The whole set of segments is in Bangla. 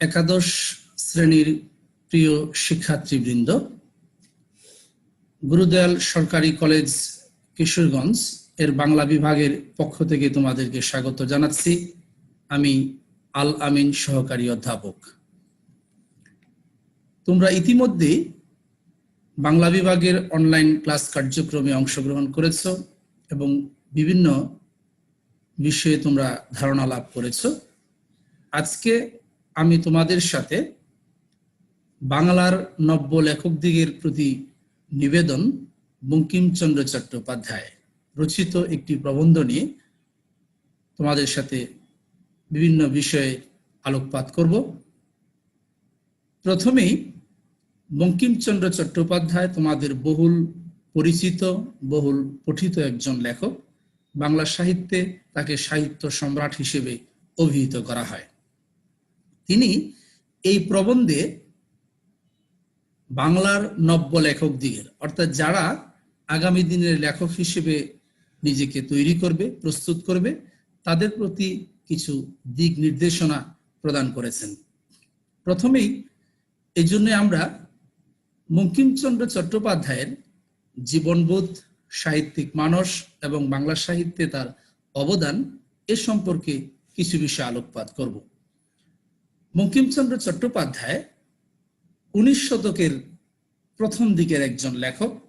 একাদশ শ্রেণির প্রিয় শিক্ষার্থীবৃন্দ, গুরুদয়াল সরকারি কলেজ, কিশোরগঞ্জ, এর বাংলা বিভাগের পক্ষ থেকে তোমাদেরকে স্বাগত জানাচ্ছি। আমি আল আমিন সহকারী অধ্যাপক। তোমরা ইতিমধ্যে বাংলা বিভাগের অনলাইন ক্লাস কার্যক্রমে অংশগ্রহণ করেছ এবং বিভিন্ন বিষয়ে তোমরা ধারণা লাভ করেছ। আজকে আমি তোমাদের সাথে বাংলার নব্য লেখকদিগের প্রতি নিবেদন বঙ্কিমচন্দ্র চট্টোপাধ্যায় রচিত একটি প্রবন্ধ নিয়ে তোমাদের সাথে বিভিন্ন বিষয়ে আলোকপাত করব। প্রথমেই বঙ্কিমচন্দ্র চট্টোপাধ্যায় তোমাদের বহুল পরিচিত, বহুল পঠিত একজন লেখক। বাংলা সাহিত্যে তাকে সাহিত্য সম্রাট হিসেবে অভিহিত করা হয়। তিনি এই প্রবন্ধে বাংলার নব্য লেখক দিগের অর্থাৎ যারা আগামী দিনের লেখক হিসেবে নিজেকে তৈরি করবে, প্রস্তুত করবে, তাদের প্রতি কিছু দিক নির্দেশনা প্রদান করেছেন। প্রথমেই এই জন্য আমরা বঙ্কিমচন্দ্র চট্টোপাধ্যায়ের জীবনবোধ, সাহিত্যিক মানস এবং বাংলা সাহিত্যে তার অবদান এ সম্পর্কে কিছু বিষয় আলোকপাত করব। বঙ্কিমচন্দ্র চট্টোপাধ্যায় উনিশ শতকের প্রথম দিকের একজন লেখক।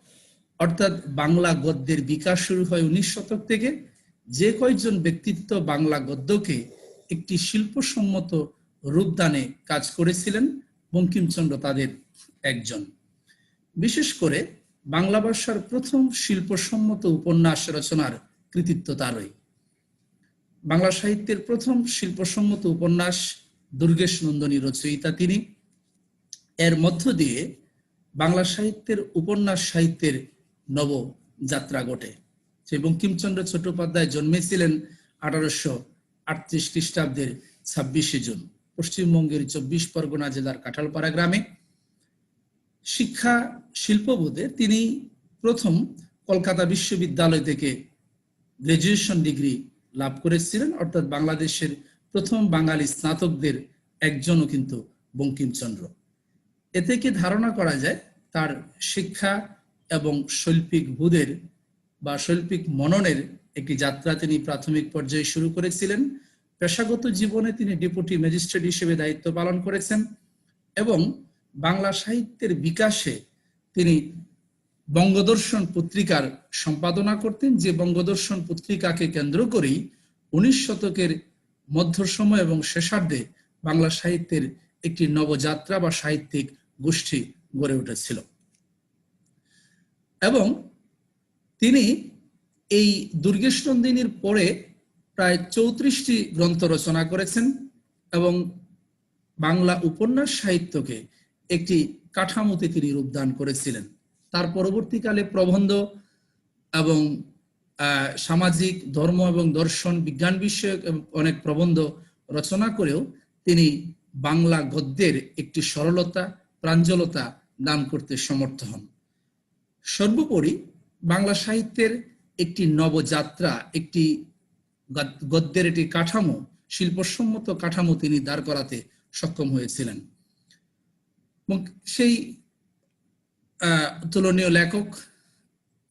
অর্থাৎ বাংলা গদ্যের বিকাশ শুরু হয় উনিশ শতক থেকে। যে কয়েকজন ব্যক্তিত্ব বাংলা গদ্যকে একটি শিল্পসম্মত রূপদানে কাজ করেছিলেন বঙ্কিমচন্দ্র তাদের একজন। বিশেষ করে বাংলা ভাষার প্রথম শিল্পসম্মত উপন্যাস রচনার কৃতিত্ব তারই। বাংলা সাহিত্যের প্রথম শিল্পসম্মত উপন্যাস দুর্গেশ নন্দনী রচয়িতা তিনি। এর মধ্য দিয়ে বাংলা সাহিত্যের উপন্যাস সাহিত্যের নব যাত্রা ঘটে। সে বঙ্কিমচন্দ্র চট্টোপাধ্যায় জন্মেছিলেন আঠারোশো আটত্রিশ খ্রিস্টাব্দের ছাব্বিশে জুন, পশ্চিমবঙ্গের চব্বিশ পরগনা জেলার কাঁঠালপাড়া গ্রামে। শিক্ষা শিল্পবোধে তিনি প্রথম কলকাতা বিশ্ববিদ্যালয় থেকে গ্রাজুয়েশন ডিগ্রি লাভ করেছিলেন, অর্থাৎ বাংলাদেশের প্রথম বাঙালি স্নাতকদের একজনও কিন্তু বঙ্কিমচন্দ্র। এ থেকে ধারণা করা যায় তার শিক্ষা এবং শৈল্পিক বুধের বা শৈল্পিক মননের একটি যাত্রা তিনি প্রাথমিক পর্যায়ে শুরু করেছিলেন? পেশাগত জীবনে তিনি ডেপুটি ম্যাজিস্ট্রেট হিসেবে দায়িত্ব পালন করেছেন এবং বাংলা সাহিত্যের বিকাশে তিনি বঙ্গদর্শন পত্রিকার সম্পাদনা করতেন। যে বঙ্গদর্শন পত্রিকাকে কেন্দ্র করেই উনিশ শতকের মধ্য সময় এবং শেষার্ধে বাংলা সাহিত্যের একটি নবযাত্রা বা সাহিত্যিক গোষ্ঠী গড়ে উঠেছিল। এবং তিনি এই দুর্গেশ নন্দিনীর পরে প্রায় চৌত্রিশটি গ্রন্থ রচনা করেছেন এবং বাংলা উপন্যাস সাহিত্যকে একটি কাঠামোতে তিনি রূপদান করেছিলেন। তার পরবর্তীকালে প্রবন্ধ এবং সামাজিক, ধর্ম এবং দর্শন, বিজ্ঞান বিষয়ক অনেক প্রবন্ধ রচনা করেও তিনি বাংলা গদ্যের একটি সরলতা, প্রাঞ্জলতা দান করতে সমর্থ হন। সর্বোপরি বাংলা সাহিত্যের একটি নবযাত্রা, একটি গদ্যের একটি কাঠামো, শিল্পসম্মত কাঠামো তিনি দাঁড় করাতে সক্ষম হয়েছিলেন। সেই তুলনীয় লেখক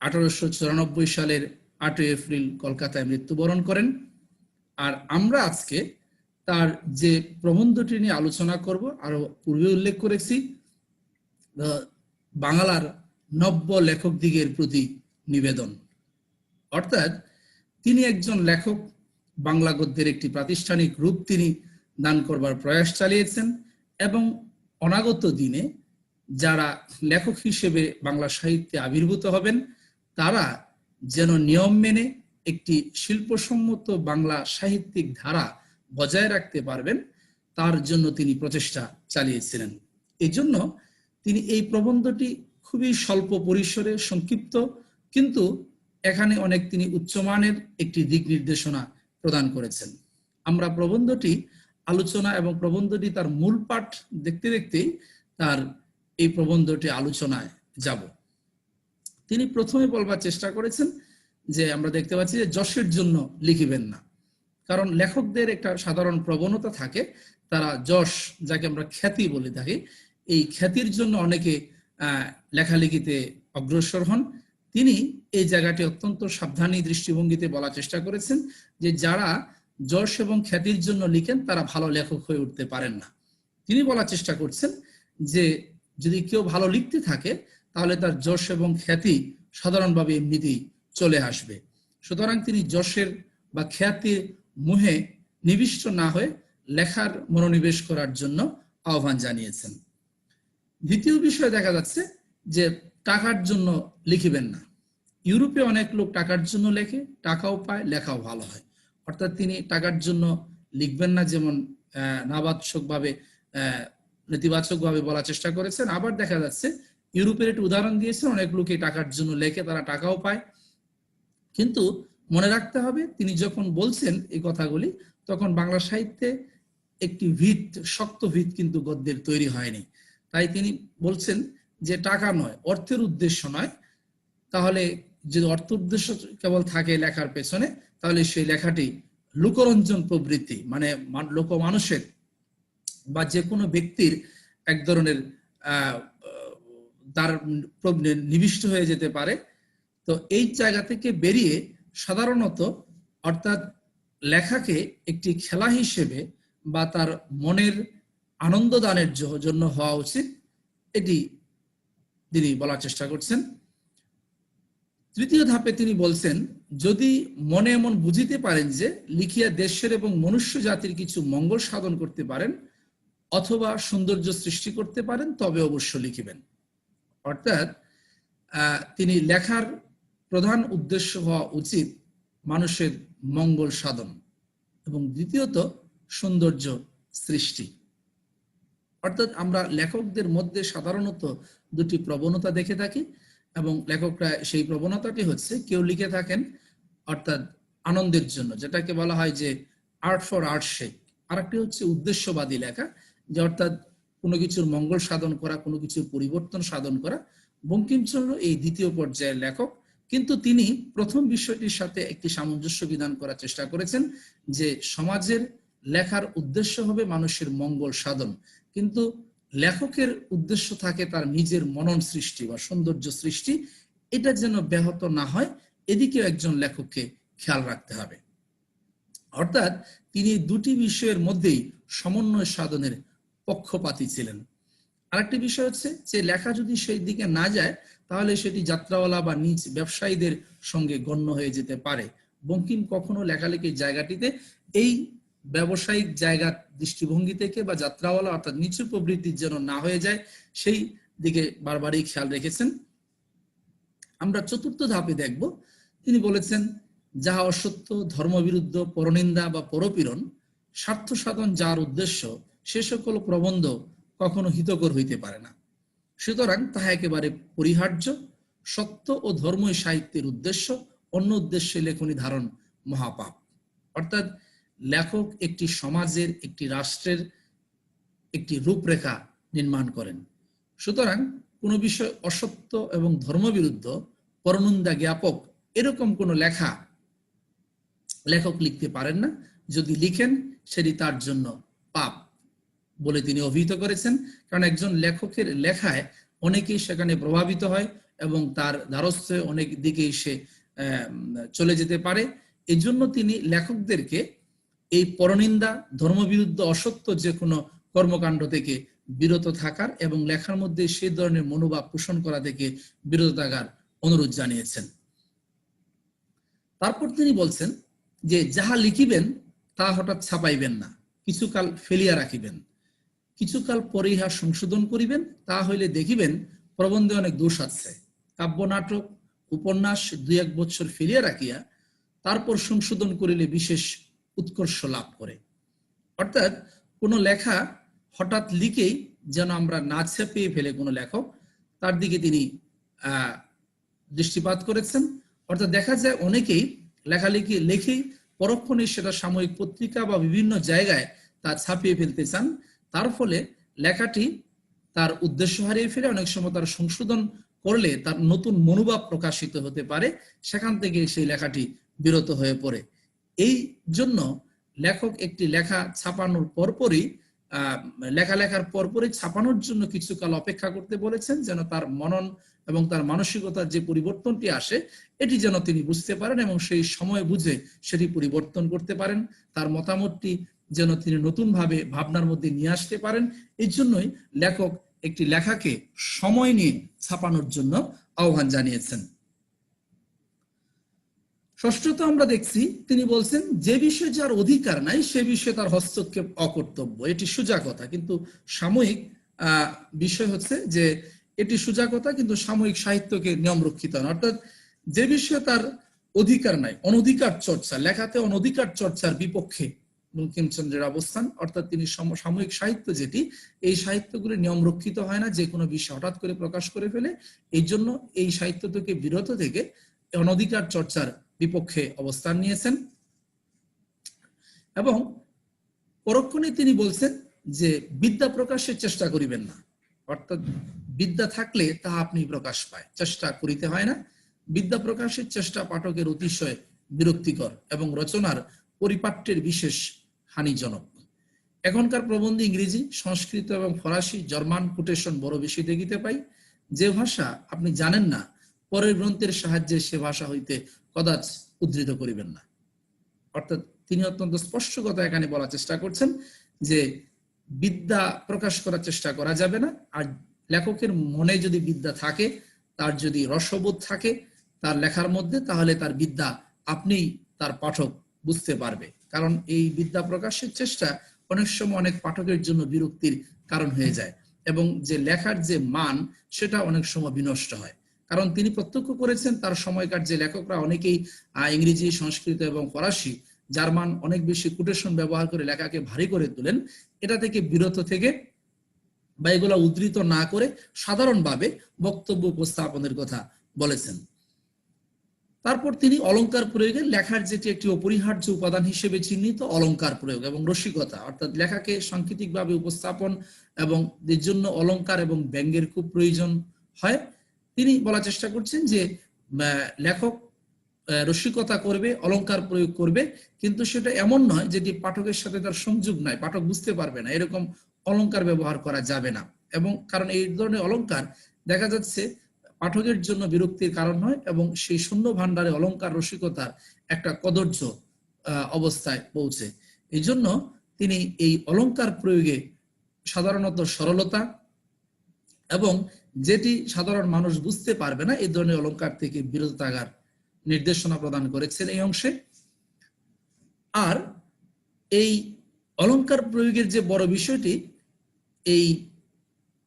আঠারোশো চুরানব্বই সালের আটই এপ্রিল কলকাতায় মৃত্যুবরণ করেন। আর আমরা আজকে তার যে প্রবন্ধটি নিয়ে আলোচনা করব আরও পূর্বে উল্লেখ করেছি বাংলার নব্য লেখক দিগের প্রতি নিবেদন। অর্থাৎ তিনি একজন লেখক, বাংলা গদ্যের একটি প্রাতিষ্ঠানিক রূপ তিনি দান করবার প্রয়াস চালিয়েছেন এবং অনাগত দিনে যারা লেখক হিসেবে বাংলা সাহিত্যে আবির্ভূত হবেন, তারা যেন নিয়ম মেনে একটি শিল্পসম্মত বাংলা সাহিত্যিক ধারা বজায় রাখতে পারবেন, তার জন্য তিনি প্রচেষ্টা চালিয়েছিলেন। এই জন্য তিনি এই প্রবন্ধটি খুবই স্বল্প পরিসরে সংক্ষিপ্ত, কিন্তু এখানে অনেক তিনি উচ্চমানের একটি দিক নির্দেশনা প্রদান করেছেন। আমরা প্রবন্ধটি, আলোচনা এবং প্রবন্ধটি তার মূল পাঠ দেখতে দেখতেই তার এই প্রবন্ধটি আলোচনায় যাব। তিনি প্রথমে বলবার চেষ্টা করেছেন যে আমরা দেখতে পাচ্ছি যে যশের জন্য লিখিবেন না। কারণ লেখকদের একটা সাধারণ প্রবণতা থাকে, তারা যশ যাকে আমরা খ্যাতি বলে থাকি, এই খ্যাতির জন্য অনেকে লেখালেখিতে অগ্রসর হন। তিনি এই জায়গাটি অত্যন্ত সাবধানী দৃষ্টিভঙ্গিতে বলার চেষ্টা করেছেন যে যারা যশ এবং খ্যাতির জন্য লিখেন, তারা ভালো লেখক হয়ে উঠতে পারেন না। তিনি বলার চেষ্টা করছেন যে যদি কেউ ভালো লিখতে থাকে তাহলে তার যশ এবং খ্যাতি সাধারণভাবে এমনিতেই চলে আসবে। সুতরাং তিনি যশের বা খ্যাতির মুহে নিবিষ্ট না হয়ে লেখার মনোনিবেশ করার জন্য আহ্বান জানিয়েছেন। দ্বিতীয় বিষয় দেখা যাচ্ছে যে টাকার জন্য লিখিবেন না। ইউরোপে অনেক লোক টাকার জন্য লেখে, টাকাও পায়, লেখাও ভালো হয়। অর্থাৎ তিনি টাকার জন্য লিখবেন না যেমন নাবাচক ভাবে নেতিবাচক ভাবে বলার চেষ্টা করেছেন। আবার দেখা যাচ্ছে ইউরোপের একটি উদাহরণ দিয়েছেন অনেক লোকে টাকার জন্য লেখে, তারা টাকাও পায়। কিন্তু মনে রাখতে হবে, তিনি যখন বলছেন এই কথাগুলি, তখন বাংলা সাহিত্যে একটি ভিত, শক্ত ভিত কিন্তু গদ্যের তৈরি হয়নি। তাই তিনি বলছেন যে টাকা নয়, অর্থের উদ্দেশ্য নয়। তাহলে যদি অর্থ উদ্দেশ্য কেবল থাকে লেখার পেছনে, তাহলে সেই লেখাটি লোকরঞ্জন প্রবৃত্তি মানে লোক মানুষের বা যে কোনো ব্যক্তির এক ধরনের তার নিবিষ্ট হয়ে যেতে পারে। তো এই জায়গা থেকে বেরিয়ে সাধারণত অর্থাৎ লেখাকে একটি খেলা হিসেবে বা তার মনের আনন্দ দানের জন্য হওয়া উচিত। এটি তিনি বলার চেষ্টা করছেন। তৃতীয় ধাপে তিনি বলছেন, যদি মনে এমন বুঝিতে পারেন যে লিখিয়া দেশের এবং মনুষ্য জাতির কিছু মঙ্গল সাধন করতে পারেন অথবা সৌন্দর্য সৃষ্টি করতে পারেন, তবে অবশ্য লিখিবেন। অর্থাৎ তিনি লেখার প্রধান উদ্দেশ্য হওয়া উচিত মানুষের মঙ্গল সাধন এবং দ্বিতীয়ত সৌন্দর্য সৃষ্টি। অর্থাৎ আমরা লেখকদের মধ্যে সাধারণত দুটি প্রবণতা দেখে থাকি এবং লেখকরা সেই প্রবণতাটি হচ্ছে কেউ লিখে থাকেন অর্থাৎ আনন্দের জন্য, যেটাকে বলা হয় যে আর্ট ফর আর্ট শেক আরেকটি হচ্ছে উদ্দেশ্যবাদী লেখা, যে অর্থাৎ কোনো কিছুর মঙ্গল সাধন করা, কোনো কিছুর পরিবর্তন সাধন করা। বঙ্কিমচন্দ্র এই দ্বিতীয় পর্যায়ের লেখক। কিন্তু তিনি প্রথম বিষয়টির সাথে একটি সামঞ্জস্য বিধান করার চেষ্টা করেছেন যে সমাজের লেখার উদ্দেশ্য হবে মানুষের মঙ্গল সাধন। কিন্তু লেখকের উদ্দেশ্য থাকে তার নিজের মনন সৃষ্টি বা সৌন্দর্য সৃষ্টি। এটা যেন ব্যাহত না হয়, এদিকেও একজন লেখককে খেয়াল রাখতে হবে। অর্থাৎ তিনি দুটি বিষয়ের মধ্যেই সমন্বয় সাধনের পক্ষপাতী ছিলেন। আরেকটি বিষয় হচ্ছে যে লেখা যদি সেই দিকে না যায়, তাহলে সেটি যাত্রাওয়ালা বা নিজ ব্যবসায়ীদের সঙ্গে গণ্য হয়ে যেতে পারে। বঙ্কিম কখনো লেখালেখির জায়গাটিতে এই ব্যবসায়িক জায়গা দৃষ্টিভঙ্গি থেকে বা যাত্রাওয়ালা অর্থাৎ নিচু প্রবৃত্তির যেন না হয়ে যায়, সেই দিকে বারবারই খেয়াল রেখেছেন। আমরা চতুর্থ ধাপে দেখব। তিনি বলেছেন, যাহা অসত্য, ধর্মবিরুদ্ধ, পরনিন্দা বা পরপীড়ন স্বার্থ সাধন যার উদ্দেশ্য সে সকল প্রবন্ধ কখনো হিতকর হইতে পারে না। সুতরাং তাহা একেবারে পরিহার্য, সত্য ও ধর্মই সাহিত্যের উদ্দেশ্য, অন্য উদ্দেশ্যে লেখনী ধারণ মহাপাপ। অর্থাৎ লেখক একটি সমাজের, একটি রাষ্ট্রের একটি রূপরেখা নির্মাণ করেন। সুতরাং কোনো বিষয় অসত্য এবং ধর্মবিরুদ্ধ, পরনন্দা জ্ঞাপক এরকম কোনো লেখা লেখক লিখতে পারেন না। যদি লিখেন, সেটি তার জন্য বলে তিনি অভিহিত করেছেন। কারণ একজন লেখকের লেখায় অনেকেই সেখানে প্রভাবিত হয় এবং তার দ্বারস্থ অনেক দিকেই সে চলে যেতে পারে। এই জন্য তিনি লেখকদেরকে এই পরনিন্দা, ধর্মবিরুদ্ধ, অসত্য যে কোনো কর্মকাণ্ড থেকে বিরত থাকার এবং লেখার মধ্যে সে ধরনের মনোভাব পোষণ করা থেকে বিরত থাকার অনুরোধ জানিয়েছেন। তারপর তিনি বলছেন যে, যাহা লিখিবেন, তা হঠাৎ ছাপাইবেন না। কিছুকাল ফেলিয়া রাখিবেন। কিছুকাল পরে ইহা সংশোধন করিবেন, তা হইলে দেখিবেন প্রবন্ধে অনেক দোষ আছে। কাব্য নাটক উপন্যাস দুই এক বছর ফেলিয়া রাখিয়া তারপর সংশোধন করিলে বিশেষ উৎকর্ষ লাভ করে। অর্থাৎ কোনো লেখা হঠাৎ লিখেই যেন আমরা না ছেপিয়ে ফেলে কোনো লেখক, তার দিকে তিনি দৃষ্টিপাত করেছেন। অর্থাৎ দেখা যায় অনেকেই লেখালেখি লেখেই পরক্ষণে সেটা সাময়িক পত্রিকা বা বিভিন্ন জায়গায় তা ছাপিয়ে ফেলতে চান। তার ফলে লেখাটি তার উদ্দেশ্য হারিয়ে ফেলে অনেক সময় তার সংশোধন করলে তার নতুন মনোভাব প্রকাশিত হতে পারে, সেখান থেকে সেই লেখাটি বিরত হয়ে পড়ে। এই জন্য লেখক একটি লেখা ছাপানোর পরপরই লেখা লেখার পরপরই ছাপানোর জন্য কিছুকাল অপেক্ষা করতে বলেছেন, যেন তার মনন এবং তার মানসিকতার যে পরিবর্তনটি আসে, এটি যেন তিনি বুঝতে পারেন এবং সেই সময় বুঝে সেটি পরিবর্তন করতে পারেন। তার মতামতটি যেন তিনি নতুনভাবে ভাবনার মধ্যে নিয়ে আসতে পারেন। এই জন্যই লেখক একটি লেখাকে সময় নিয়ে ছাপানোর জন্য আহ্বান জানিয়েছেন। ষষ্ঠত আমরা দেখছি, তিনি বলছেন, যে বিষয়ে যার অধিকার নাই, সে বিষয়ে তার হস্তক্ষেপ অকর্তব্য। এটি সোজা কথা, কিন্তু সাময়িক বিষয় হচ্ছে যে এটি সোজা কথা, কিন্তু সাময়িক সাহিত্যকে নিয়ম রক্ষিত নয়। অর্থাৎ যে বিষয়ে তার অধিকার নাই, অনধিকার চর্চা, লেখাতে অনধিকার চর্চার বিপক্ষে বঙ্কিমচন্দ্রের অবস্থান, অর্থাৎ তিনি সম- সাময়িক সাহিত্য যেটি, এই সাহিত্যগুলি নিয়ম রক্ষিত হয় না, যে কোনো বিষয় হঠাৎ করে প্রকাশ করে ফেলে। এই জন্য এই সাহিত্য থেকে বিরত থেকে অনধিকার চর্চার বিপক্ষে অবস্থান নিয়েছেন। এবং পরক্ষণে তিনি বলছেন যে, বিদ্যা প্রকাশের চেষ্টা করিবেন না। অর্থাৎ বিদ্যা থাকলে তাহা আপনি প্রকাশ পায়, চেষ্টা করিতে হয় না। বিদ্যা প্রকাশের চেষ্টা পাঠকের অতিশয় বিরক্তিকর এবং রচনার পরিপাট্যের বিশেষ হানিজনক। এখনকার প্রবন্ধ ইংরেজি, সংস্কৃত এবং ফরাসি, জার্মান কোটেশন বড় বেশি দেখিতে পাই। যে ভাষা আপনি জানেন না, পরের গ্রন্থের সাহায্যে সে ভাষা হইতে কদাচ উদ্ধৃত করিবেন না। অর্থাৎ তিনি অত্যন্ত স্পষ্ট কথা এখানে বলার চেষ্টা করছেন যে বিদ্যা প্রকাশ করার চেষ্টা করা যাবে না। আর লেখকের মনে যদি বিদ্যা থাকে, তার যদি রসবোধ থাকে, তার লেখার মধ্যে, তাহলে তার বিদ্যা আপনিই তার পাঠক বুঝতে পারবে। কারণ এই বিদ্যা প্রকাশের চেষ্টা অনেক সময় অনেক পাঠকের জন্য বিরক্তির কারণ হয়ে যায় এবং যে লেখার যে মান, সেটা অনেক সময় বিনষ্ট হয়। কারণ তিনি প্রত্যক্ষ করেছেন তার সময়কার যে লেখকরা, অনেকেই ইংরেজি, সংস্কৃত এবং ফরাসি জার্মান অনেক বেশি কোটেশন ব্যবহার করে লেখাকে ভারী করে তোলেন, এটা থেকে বিরত থেকে বা এগুলা উদ্ধৃত না করে সাধারণভাবে বক্তব্য উপস্থাপনের কথা বলেছেন। তারপর তিনি অলংকার প্রয়োগে লেখার যেটি একটি অপরিহার্য উপাদান হিসেবে চিহ্নিত অলংকার প্রয়োগ এবং রসিকতা, অর্থাৎ লেখাকে সাংকেতিকভাবে উপস্থাপন এবং এর জন্য অলংকার এবং ব্যঙ্গের খুব প্রয়োজন হয়। তিনি বলার চেষ্টা করছেন যে লেখক রসিকতা করবে, অলংকার প্রয়োগ করবে, কিন্তু সেটা এমন নয় যেটি পাঠকের সাথে তার সংযোগ নাই, পাঠক বুঝতে পারবে না, এরকম অলঙ্কার ব্যবহার করা যাবে না। এবং কারণ এই ধরনের অলংকার দেখা যাচ্ছে পাঠকের জন্য বিরক্তির কারণ হয় এবং সেই শূন্য ভান্ডারে অলঙ্কার রসিকতার একটা কদর্য অবস্থায় পৌঁছে। এই জন্য তিনি এই অলংকার প্রয়োগে সাধারণত সরলতা এবং যেটি সাধারণ মানুষ বুঝতে পারবে না এই ধরনের অলঙ্কার থেকে বিরত থাকার নির্দেশনা প্রদান করেছেন এই অংশে। আর এই অলংকার প্রয়োগের যে বড় বিষয়টি, এই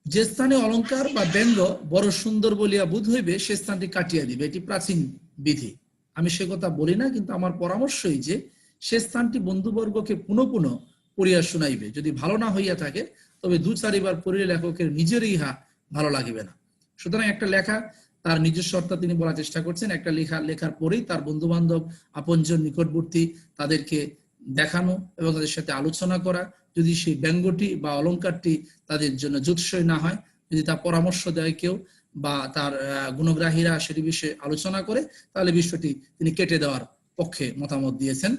যে স্থানে অলংকার বা ব্যঙ্গ বড় সুন্দর বলিয়া বোধ হইবে, সে স্থানটি কাটিয়া দিবে। এটি প্রাচীন বিধি। আমি সে কথা বলি না, কিন্তু আমার পরামর্শই যে, সে স্থানটি বন্ধুবর্গকে পুনঃ পুনঃ পড়িয়া শুনাইবে। যদি ভালো না হইয়া থাকে, তবে দু চারিবার পড়িলে লেখকের নিজের ইহা ভালো লাগিবে না। সুতরাং একটা লেখা, তার নিজস্ব অর্থাৎ তিনি বলার চেষ্টা করছেন, একটা লেখা, লেখার পরেই তার বন্ধু বান্ধব আপনজন নিকটবর্তী, তাদেরকে দেখানো এবং তাদের সাথে আলোচনা করা যদি সেই ব্যঙ্গটি বা অলংকারটি তাদের জন্য জুৎসই না হয়, যদি তার পরামর্শ দেয় কেউ বা তার গুণগ্রাহীরা সেটি বিষয়ে আলোচনা করে, তাহলে বিষয়টি তিনি কেটে দেওয়ার পক্ষে মতামত দিয়েছেন।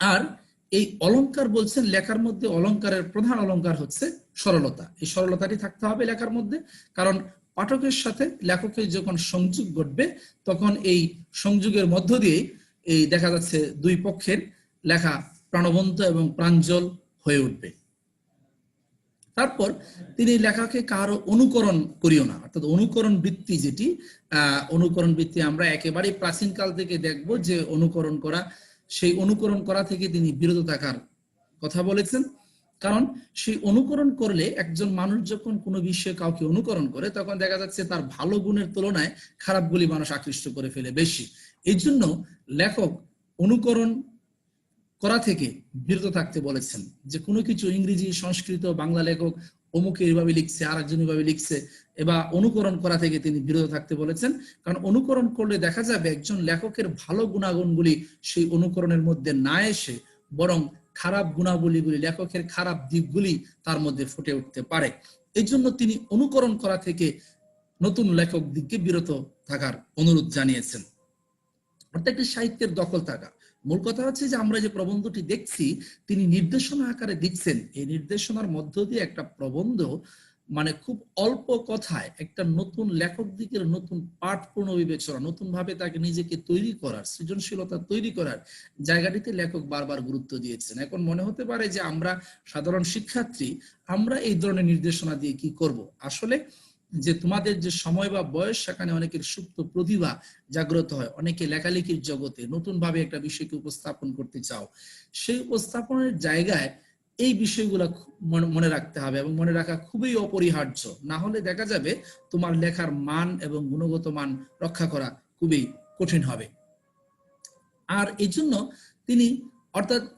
আর এই অলংকার বলছেন, লেখার মধ্যে অলংকারের প্রধান অলংকার হচ্ছে সরলতা। এই সরলতাটি থাকতে হবে লেখার মধ্যে, কারণ পাঠকের সাথে লেখকের যখন সংযোগ ঘটবে, তখন এই সংযোগের মধ্য দিয়ে এই দেখা যাচ্ছে দুই পক্ষের লেখা প্রাণবন্ত এবং প্রাঞ্জল হয়ে উঠবে। তারপর তিনি লেখাকে কারও অনুকরণ করিও না। অর্থাৎ অনুকরণ বৃত্তি যেটি অনুকরণ বৃত্তি আমরা একেবারে প্রাচীন কাল থেকে দেখব যে অনুকরণ করা, সেই অনুকরণ করা থেকে তিনি বিরত থাকার কথা বলেছেন। কারণ সেই অনুকরণ করলে একজন মানুষ যখন কোনো বিষয়ে কাউকে অনুকরণ করে, তখন দেখা যাচ্ছে তার ভালো গুণের তুলনায় খারাপগুলি মানুষ আকৃষ্ট করে ফেলে বেশি। এই জন্য লেখক অনুকরণ করা থেকে বিরত থাকতে বলেছেন যে কোনো কিছু ইংরেজি, সংস্কৃত, বাংলা লেখক অমুকে এইভাবে লিখছে আর একজন এইভাবে লিখছে এবার অনুকরণ করা থেকে তিনি বিরত থাকতে বলেছেন। কারণ অনুকরণ করলে দেখা যাবে একজন লেখকের ভালো গুণাগুণগুলি সেই অনুকরণের মধ্যে না এসে বরং খারাপ গুণাবলীগুলি, লেখকের খারাপ দিকগুলি তার মধ্যে ফুটে উঠতে পারে। এই জন্য তিনি অনুকরণ করা থেকে নতুন লেখক দিককে বিরত থাকার অনুরোধ জানিয়েছেন। অর্থাৎ একটি সাহিত্যের দখল থাকা। মূল কথা হচ্ছে যে আমরা যে প্রবন্ধটি দেখছি, তিনি নির্দেশনা আকারে দিচ্ছেন এই নির্দেশনার মধ্য দিয়ে একটা প্রবন্ধ মানে খুব অল্প কথায় একটা নতুন লেখক দিকের নতুন পাঠ পুনর্বিবেচনা নতুন ভাবে তাকে নিজেকে তৈরি করার, সৃজনশীলতা তৈরি করার জায়গাটিতে লেখক বারবার গুরুত্ব দিয়েছেন। এখন মনে হতে পারে যে আমরা সাধারণ শিক্ষার্থী, আমরা এই ধরনের নির্দেশনা দিয়ে কি করব? আসলে যে তোমাদের যে সময় বা বয়স, সেখানে অনেকের সুপ্ত প্রতিভা জাগ্রত হয়। অনেকে লেখালেখির জগতে নতুন ভাবে একটা বিষয়কে উপস্থাপন করতে চাও। সেই উপস্থাপনের জায়গায় এই বিষয়গুলো মনে- রাখতে হবে এবং মনে রাখা খুবই অপরিহার্য। না হলে দেখা যাবে তোমার লেখার মান এবং গুণগত মান রক্ষা করা খুবই কঠিন হবে। আর এই জন্য তিনি অর্থাৎ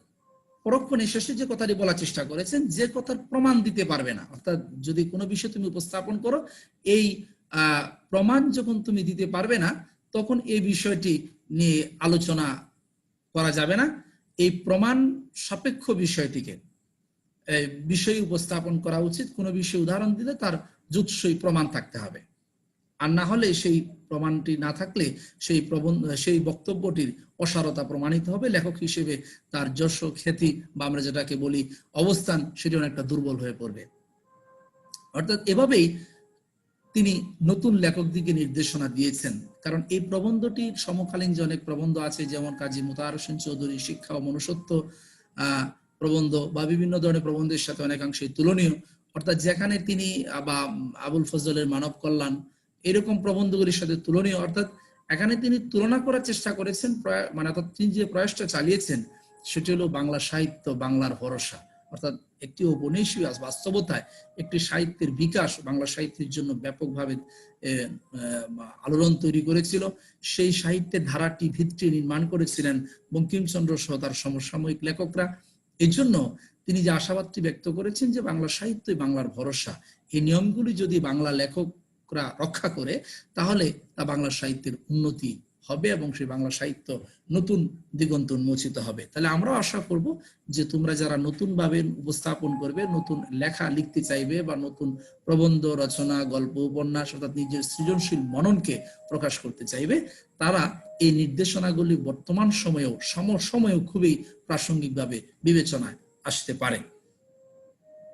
পরক্ষণে শেষে যে কথাটি বলার চেষ্টা করেছেন, যে কথার প্রমাণ দিতে পারবে না। অর্থাৎ যদি কোনো বিষয় তুমি উপস্থাপন করো, এই প্রমাণ যখন তুমি দিতে পারবে না, তখন এই বিষয়টি নিয়ে আলোচনা করা যাবে না। এই প্রমাণ সাপেক্ষ বিষয়টিকে বিষয় উপস্থাপন করা উচিত। কোনো বিষয়ে উদাহরণ দিলে তার যুৎসই প্রমাণ থাকতে হবে। আর না হলে সেই প্রমাণটি না থাকলে সেই প্রবন্ধ সেই বক্তব্যটির অসারতা প্রমাণিত হবে। লেখক হিসেবে তার যশ, খ্যাতি বা আমরা যেটাকে বলি অবস্থান, সেটি অনেকটা দুর্বল হয়ে পড়বে। অর্থাৎ এভাবেই তিনি নতুন লেখকদিকে নির্দেশনা দিয়েছেন। কারণ এই প্রবন্ধটির সমকালীন যে অনেক প্রবন্ধ আছে, যেমন কাজী মুতাহার হোসেন চৌধুরী, শিক্ষা ও মনুষ্যত্ব প্রবন্ধ বা বিভিন্ন ধরনের প্রবন্ধের সাথে অনেকাংশে তুলনীয়। অর্থাৎ যেখানে তিনি বা আবুল ফজলের মানব কল্যাণ এরকম প্রবন্ধগুলির সাথে তুলনীয়। অর্থাৎ এখানে তিনি তুলনা করার চেষ্টা করেছেন মানে অর্থাৎ তিনি যে প্রয়াসটা চালিয়েছেন, সেটি হলো বাংলা সাহিত্য, বাংলার ভরসা। অর্থাৎ একটি উপনিবেশিক বাস্তবতায় একটি সাহিত্যের বিকাশ, বাংলা সাহিত্যের জন্য ব্যাপকভাবে আলোড়ন তৈরি করেছিল। সেই সাহিত্যের ধারাটি ভিত্তি নির্মাণ করেছিলেন বঙ্কিমচন্দ্র সহ তার সমসাময়িক লেখকরা। এই জন্য তিনি যে আশাবাদটি ব্যক্ত করেছেন যে বাংলা সাহিত্যই বাংলার ভরসা। এই নিয়মগুলি যদি বাংলা লেখকরা রক্ষা করে, তাহলে তা বাংলা সাহিত্যের উন্নতি হবে এবং সেই বাংলা সাহিত্য নতুন দিগন্ত উন্মোচিত হবে। তাহলে আমরাও আশা করব যে তোমরা যারা নতুন ভাবে উপস্থাপন করবে, নতুন লেখা লিখতে চাইবে বা নতুন প্রবন্ধ, রচনা, গল্প, উপন্যাস অর্থাৎ নিজের সৃজনশীল মননকে প্রকাশ করতে চাইবে, তারা এই নির্দেশনাগুলি বর্তমান সময়েও, সম, সময়েও খুবই প্রাসঙ্গিকভাবে বিবেচনায় আসতে পারে।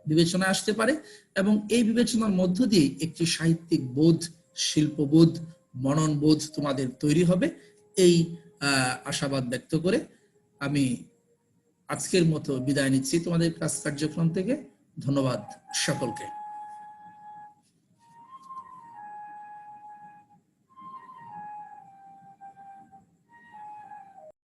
বিবেচনায় আসতে পারে এবং এই বিবেচনার মধ্য দিয়ে একটি সাহিত্যিক বোধ, শিল্পবোধ, মননবোধ তোমাদের তৈরি হবে। এই আশাবাদ ব্যক্ত করে আমি আজকের মতো বিদায় নিচ্ছি তোমাদের কাজ কার্যক্রম থেকে। ধন্যবাদ সকলকে।